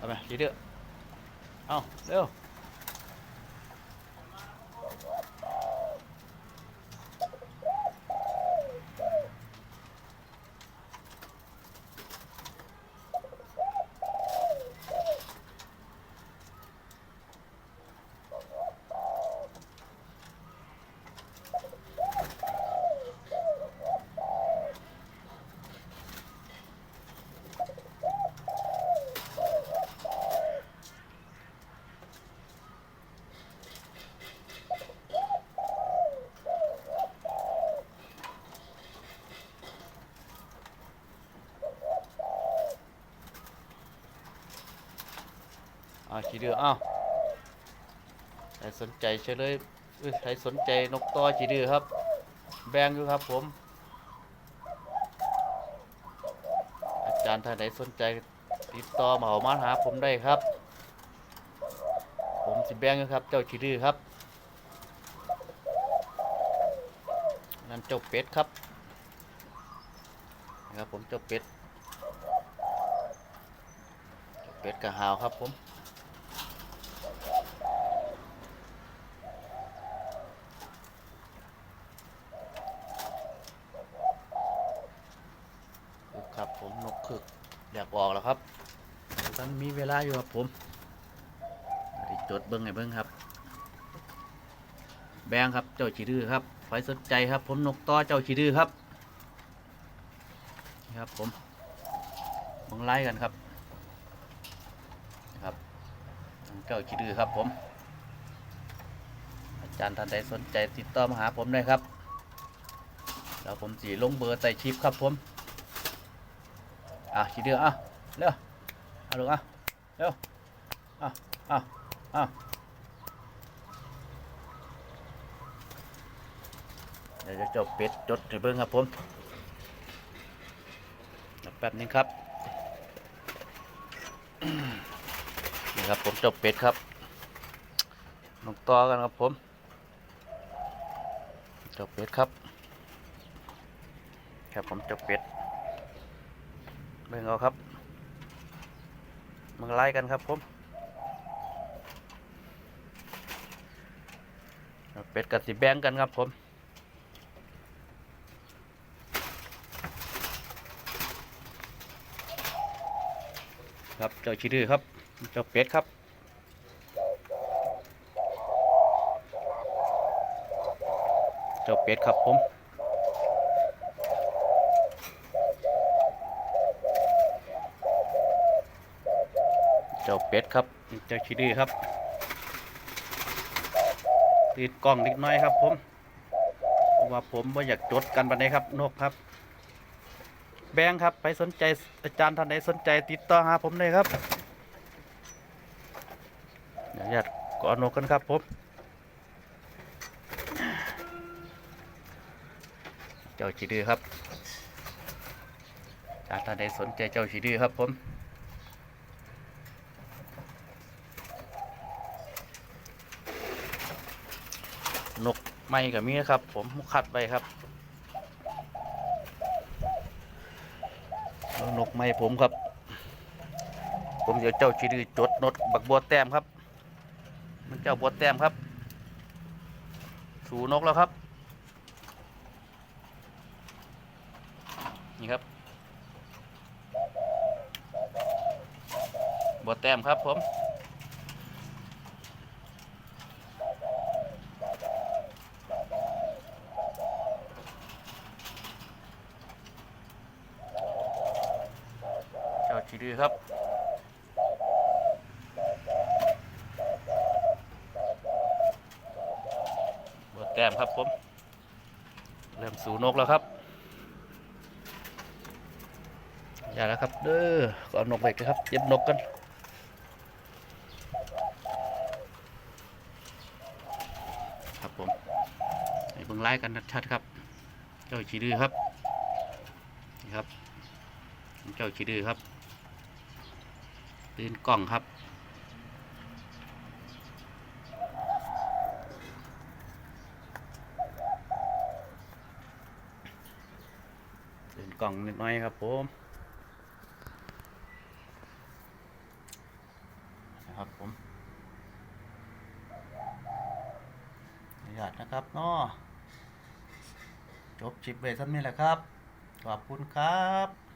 老板给六好六。าเร็วอ่าขี่เดืออ้าวใครสนใจเฉลยใครสนใจนกต่อขี่เดือครับ แบงอยู่ครับผม อาจารย์ท่านไหนสนใจติดต่อมาเอามาหาผมได้ครับ ผมสิแบงอยู่ครับ เจ้าขี่เดือครับนั่นเจ้าเป็ดครับนะครับผมเจ้าเป็ดเจ้าเป็ดกระหาวครับผม คึกครับผมนกคึก อยากออกแล้วครับตอนมีเวลาอยู่ครับผมจดเบิ้งให้เบิ้งครับ แบงครับเจ้าชีดื้อครับไฟสนใจครับ ผมนกต่อเจ้าชีดื้อครับนี่ครับผมมองไล่กันครับนะครับเจ้าชีดื้อครับผม อาจารย์ท่านใดสนใจติดต่อมาหาผมได้ครับแล้วผมสีลงเบอร์ใส่ชิปครับผม อะขี้เดืออะเร็วเอาลูกอะเร็วอะอะอะเดี๋ยวจะจบเป็ดจดให้เบิ้งครับผมแป๊บนึงครับนี่ครับผมจบเป็ดครับลงต่อกันครับผมจบเป็ดครับครับผมจบเป็ด เบิ่งเอาครับมันไล่กันครับผมเป็ดกับสีแบงกันครับผมครับเจ้าชีดื้อครับ เจ้าเป็ดครับเจ้าเป็ดครับผม จ้าเป็ดครับเจ้าชิดื้อครับติดกล้องนิดน้อยครับ ผมเพราะว่าผมว่อยากจดกันบันไดครับนกครับ แบงค์ครับไปสนใจอาจารย์ท่านใดสนใจติดต่อหาผมเลยครับเดี๋ยวญาติก่อนนกกันครับผมเจ้าชีดื้อครับอาจารย์ท่านใดสนใจเจ้าชีดื้อครับผม นกไม่กับมีนะครับ ผมคัดไปครับ นกไม่ผมครับ ผมเดี๋ยวเจ้าชีดือจดนดบักบัวแต้มครับ มันเจ้าบัวแต้มครับ สูนกแล้วครับ นี่ครับบัวแต้มครับผม เจ้าชีดือครับบัวแต้มครับผม เริ่มสูนกแล้วครับอย่าแล้วครับเด้อก่อนนกไปกันครับ เย็บนกกันครับผมให้เบิ่งไล่กันชัดๆครับ เจ้าชีดือครับนี่ครับ เจ้าชีดือครับ ตื่นกล้องครับตื่นกล้องนิดหน่อยครับผมนะครับผมอนุญาตนะครับเนาะจบชิปไว้ท่านนี้แหละครับ ขอบคุณครับ